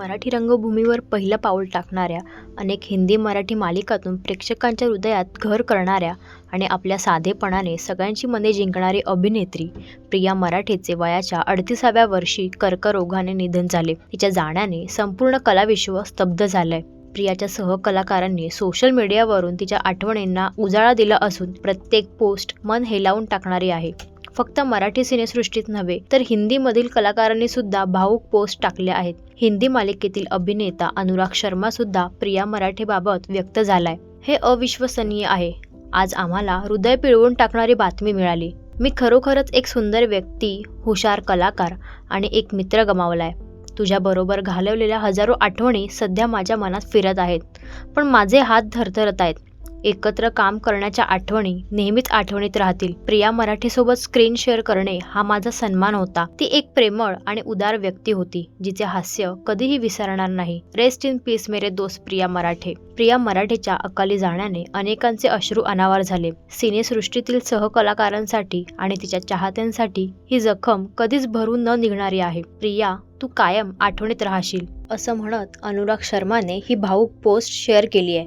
मराठी रंगभूमीवर पहिलं पाऊल टाकणाऱ्या अनेक हिंदी मराठी मालिकातून प्रेक्षकांच्या हृदयात घर करणाऱ्या आणि आपल्या साधेपणाने सगळ्यांची मने जिंकणारी अभिनेत्री प्रिया मराठेचे वयाच्या अडतीसाव्या वर्षी कर्करोगाने निधन झाले. तिच्या जाण्याने संपूर्ण कलाविश्व स्तब्ध झालंय. प्रियाच्या सहकलाकारांनी सोशल मीडियावरून तिच्या आठवणींना उजाळा दिला असून प्रत्येक पोस्ट मन हेलावून टाकणारी आहे. फक्त मराठी सिनेसृष्टीत नव्हे तर हिंदीमधील कलाकारांनी सुद्धा भाऊक पोस्ट टाकल्या आहेत. हिंदी मालिकेतील अभिनेता अनुराग शर्मा सुद्धा प्रिया मराठेबाबत व्यक्त झालाय. हे अविश्वसनीय आहे. आज आम्हाला हृदय पिळवून टाकणारी बातमी मिळाली. मी खरोखरच एक सुंदर व्यक्ती हुशार कलाकार आणि एक मित्र गमावलाय. तुझ्याबरोबर घालवलेल्या हजारो आठवणी सध्या माझ्या मनात फिरत आहेत. पण माझे हात थरथरत आहेत. एकत्र काम करण्याच्या आठवणी नेहमीच आठवणीत राहतील. प्रिया मराठीसोबत स्क्रीन शेअर करणे हा माझा सन्मान होता. ती एक प्रेमळ आणि उदार व्यक्ती होती जिचे हास्य कधीही विसरणार नाही. रेस्ट इन पीस मेरे दोस्त प्रिया मराठे. प्रिया मराठेच्या अकाली जाण्याने अनेकांचे अश्रू अनावर झाले. सिनेसृष्टीतील सहकलाकारांसाठी आणि तिच्या चाहत्यांसाठी ही जखम कधीच भरून न निघणारी आहे. प्रिया तू कायम आठवणीत राहशील असं म्हणत अनुराग शर्माने ही भाऊक पोस्ट शेअर केली आहे.